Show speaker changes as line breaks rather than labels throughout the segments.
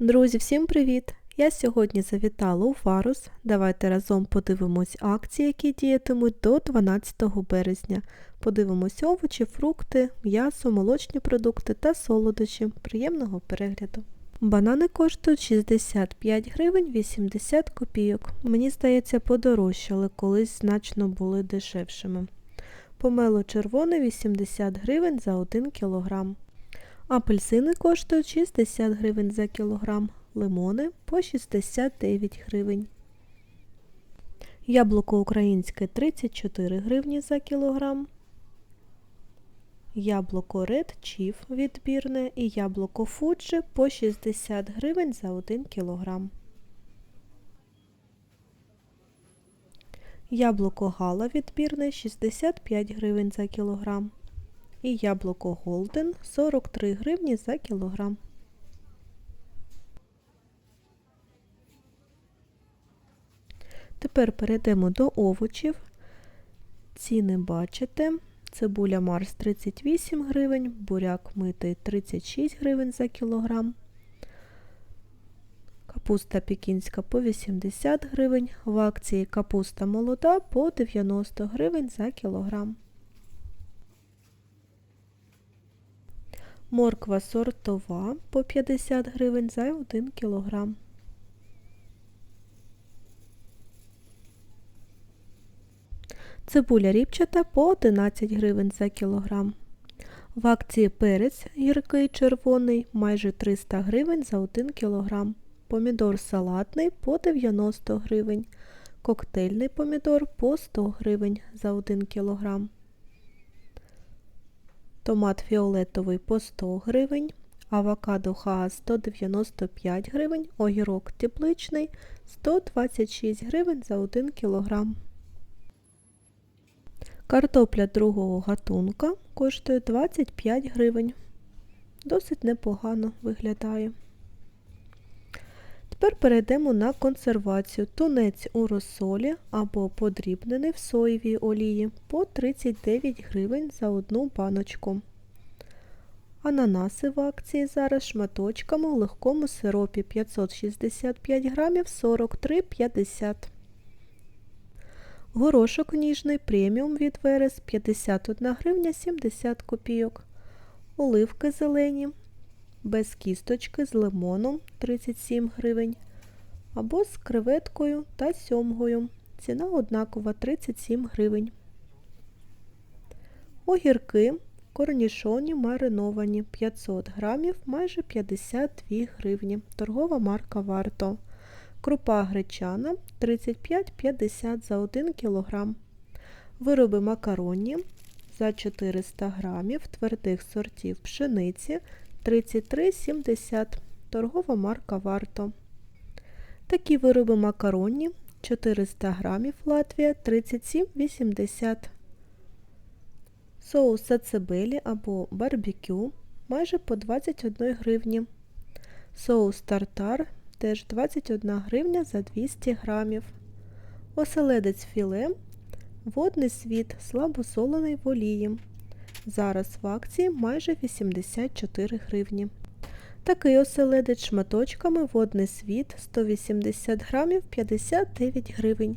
Друзі, всім привіт! Я сьогодні завітала у Фарус. Давайте разом подивимось акції, які діятимуть до 12 березня. Подивимось овочі, фрукти, м'ясо, молочні продукти та солодощі. Приємного перегляду! Банани коштують 65 гривень 80 копійок. Мені здається, подорожчали, колись значно були дешевшими. Помело червоне 80 гривень за 1 кілограм. Апельсини коштують 60 гривень за кілограм, лимони по 69 гривень. Яблуко українське 34 гривні за кілограм. Яблуко Red Chief відбірне і яблуко Fuji по 60 гривень за 1 кілограм. Яблуко Гала відбірне 65 гривень за кілограм і яблуко Голден 43 гривні за кілограм. Тепер перейдемо до овочів. Ціни бачите. Цибуля Марс 38 гривень, буряк митий 36 гривень за кілограм. Капуста пекінська по 80 гривень, в акції капуста молода по 90 гривень за кілограм. Морква сортова по 50 гривень за 1 кілограм. Цибуля ріпчата по 11 гривень за кілограм. В акції перець гіркий червоний майже 300 гривень за 1 кілограм. Помідор салатний по 90 гривень. Коктейльний помідор по 100 гривень за 1 кілограм. Томат фіолетовий по 100 гривень. Авокадо хаа 195 гривень. Огірок тепличний 126 гривень за 1 кілограм. Картопля другого гатунка коштує 25 гривень. Досить непогано виглядає. Тепер перейдемо на консервацію. Тунець у розсолі або подрібнений в соєвій олії по 39 гривень за одну баночку. Ананаси в акції зараз шматочками у легкому сиропі 565 грамів 43,50 Горошок ніжний преміум від Верес 51 гривня 70 копійок. Оливки зелені без кісточки з лимоном 37 гривень. Або з креветкою та сьомгою. Ціна однакова 37 гривень. Огірки корнішоні мариновані 500 грамів майже 52 гривні. Торгова марка варто. Крупа гречана 35,50 за 1 кг. Вироби макаронні за 400 грамів твердих сортів пшениці 33,70 торгова марка варто. Такі вироби макаронні 400 грамів Латвія 37,80 Соус сацебелі або барбекю майже по 21 гривні. Соус тартар теж 21 гривня за 200 грамів. Оселедець філе, водний світ, слабосолений в олії. Зараз в акції майже 84 гривні. Такий оселедець шматочками водний світ 180 грамів 59 гривень.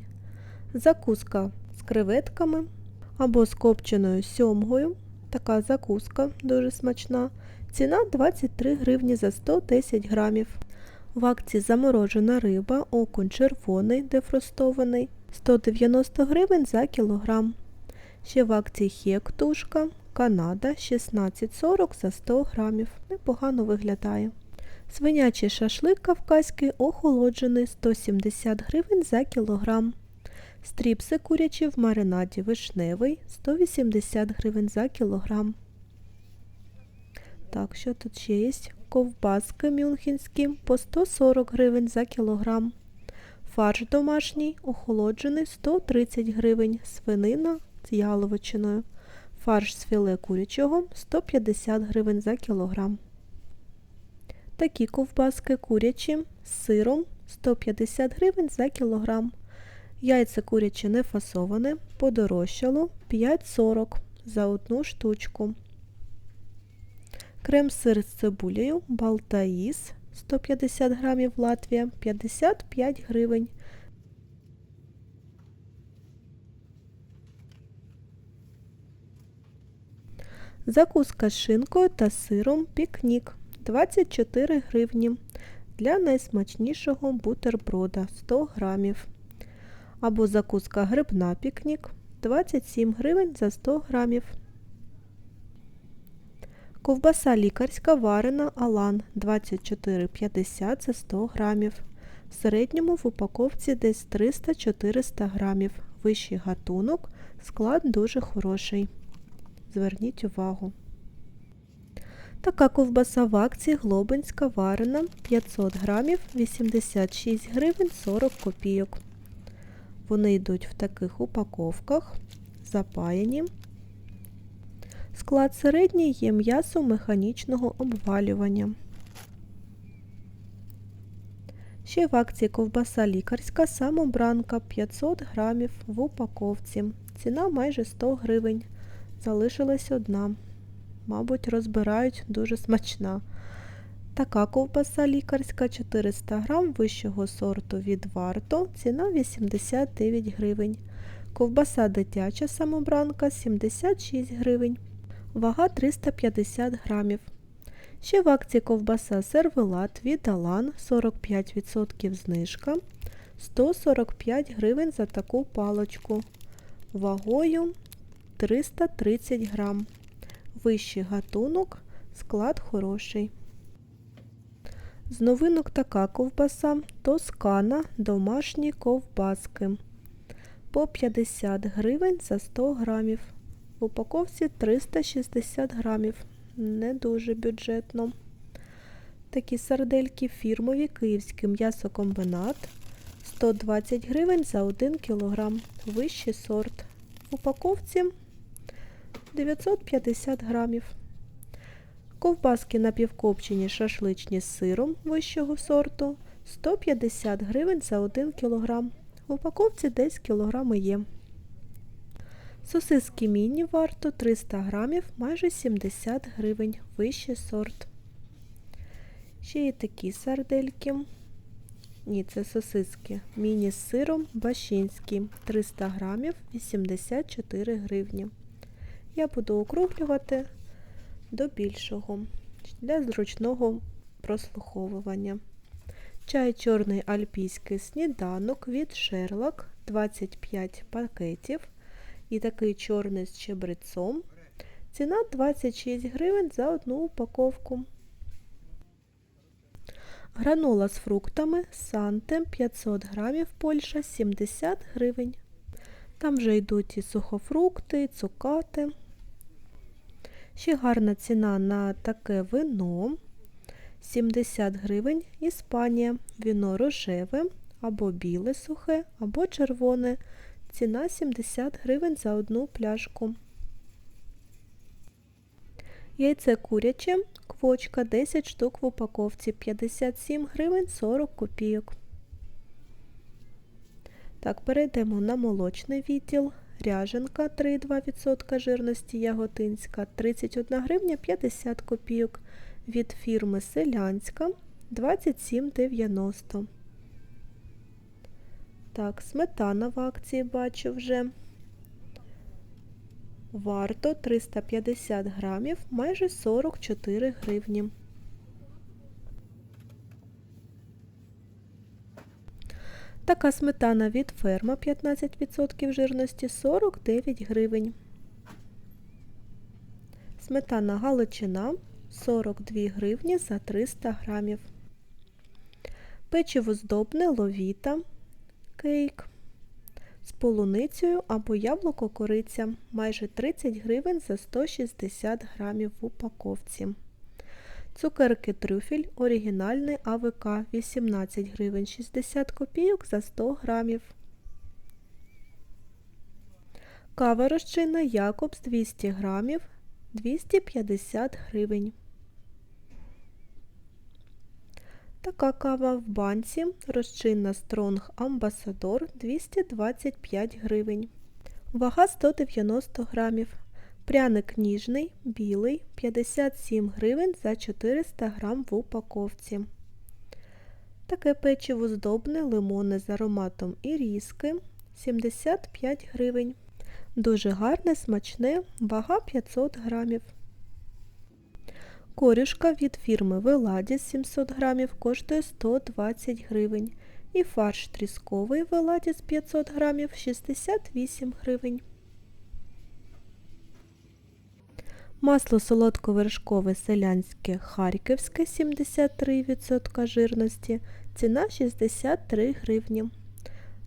Закуска з креветками або з копченою сьомгою. Така закуска дуже смачна. Ціна 23 гривні за 110 грамів. В акції заморожена риба, окунь червоний дефростований 190 гривень за кілограм. Ще в акції хек тушка, Канада 16,40 за 100 грамів. Непогано виглядає. Свинячий шашлик кавказький охолоджений 170 гривень за кілограм. Стріпси курячі в маринаді вишневий 180 гривень за кілограм. Так, що тут ще є? Ковбаски мюнхенські по 140 гривень за кілограм. Фарш домашній охолоджений 130 гривень. Свинина з яловичиною. Фарш з філе курячого 150 гривень за кілограм. Такі ковбаски курячі з сиром 150 гривень за кілограм. Яйце куряче не фасоване, подорожчало 5,40 за одну штучку. Крем-сир з цибулею Балтаїс 150 грамів Латвія 55 гривень. Закуска з шинкою та сиром пікнік 24 гривні для найсмачнішого бутерброда 100 грамів. Або закуска грибна пікнік 27 гривень за 100 грамів. Ковбаса лікарська варена Алан 24,50 за 100 грамів. В середньому в упаковці десь 300-400 грамів. Вищий гатунок, склад дуже хороший. Зверніть увагу. Така ковбаса в акції Глобинська варена 500 грамів 86 гривень 40 копійок. Вони йдуть в таких упаковках, запаяні. Склад середній є м'ясо механічного обвалювання. Ще в акції ковбаса лікарська самобранка 500 грамів в упаковці. Ціна майже 100 гривень. Залишилась одна. Мабуть, розбирають дуже смачна. Така ковбаса лікарська 400 грам вищого сорту від варто. Ціна 89 гривень. Ковбаса дитяча самобранка 76 гривень. Вага 350 грамів. Ще в акції ковбаса сервелат від Алан 45% знижка. 145 гривень за таку палочку. Вагою 330 грам. Вищий гатунок, склад хороший. З новинок така ковбаса Тоскана домашні ковбаски. По 50 гривень за 100 грамів. В упаковці 360 грамів. Не дуже бюджетно. Такі сардельки фірмові київський м'ясокомбинат. 120 гривень за 1 кг. Вищий сорт. В упаковці 950 грамів. Ковбаски напівкопчені шашличні з сиром вищого сорту 150 гривень за 1 кг. В упаковці десь кілограми є. Сосиски міні варто 300 грамів, майже 70 гривень. Вищий сорт. Ще є такі сардельки. Ні, це сосиски. Міні з сиром бащинський 300 грамів 84 гривні. Я буду округлювати до більшого для зручного прослуховування. Чай чорний альпійський сніданок від Шерлок 25 пакетів. І такий чорний з чебрецом. Ціна 26 гривень за одну упаковку. Гранола з фруктами Санте 500 грамів Польща 70 гривень. Там вже йдуть і сухофрукти, і цукати. Ще гарна ціна на таке вино 70 гривень Іспанія. Віно рожеве або біле сухе, або червоне. Ціна 70 гривень за одну пляшку. Яйце куряче, квочка 10 штук в упаковці 57 гривень 40 копійок. Так, перейдемо на молочний відділ. Ряженка 3,2% жирності яготинська 31 гривня 50 копійок. Від фірми Селянська 27,90. Так, сметана в акції бачу вже. Варто 350 грамів, майже 44 гривні. Така сметана від ферма 15% жирності 49 гривень. Сметана галичина 42 гривні за 300 грамів. Печиво здобне ловіта кейк з полуницею або яблуко кориця майже 30 гривень за 160 грамів в упаковці. Цукерки трюфель оригінальний АВК 18 гривень 60 копійок за 100 грамів. Кава розчинна Якобс 200 грамів 250 гривень. Така кава в банці розчинна Стронг Амбасадор 225 гривень. Вага 190 грамів. Пряник ніжний, білий 57 гривень за 400 грам в упаковці. Таке печиво здобне, лимонне з ароматом іріски 75 гривень. Дуже гарне, смачне, вага 500 грамів. Корюшка від фірми Веладіс 700 грамів коштує 120 гривень. І фарш трісковий Веладіс 500 грамів 68 гривень. Масло солодковершкове селянське харківське 73% жирності. Ціна 63 гривні.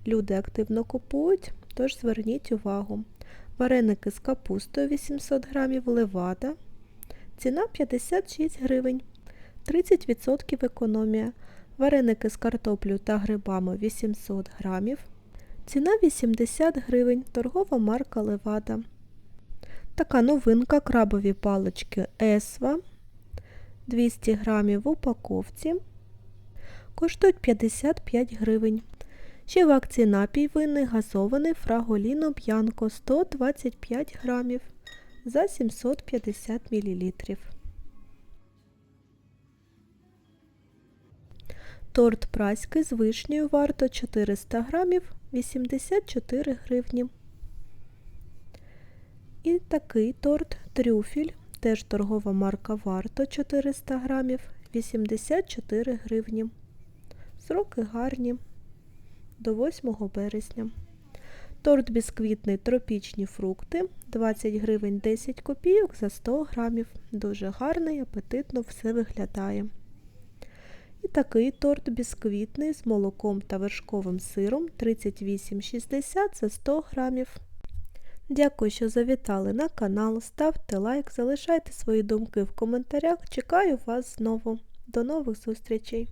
Люди активно купують, тож зверніть увагу. Вареники з капустою 800 грамів левада. Ціна 56 гривень. 30% економія. Вареники з картоплею та грибами 800 грамів. Ціна 80 гривень. Торгова марка Левада. Така новинка крабові палички Есва 200 грамів в упаковці. Коштують 55 гривень. Ще в акції напій винний газований фраголіно б'янко 125 грамів за 750 мл. Торт праський з вишнею варто 400 грамів 84 гривні. І такий торт трюфіль, теж торгова марка варто 400 грамів 84 гривні. Сроки гарні до 8 березня. Торт бісквітний тропічні фрукти 20 гривень 10 копійок за 100 грамів. Дуже гарний, апетитно все виглядає. І такий торт бісквітний з молоком та вершковим сиром 38,60 за 100 грамів. Дякую, що завітали на канал. Ставте лайк, залишайте свої думки в коментарях. Чекаю вас знову. До нових зустрічей!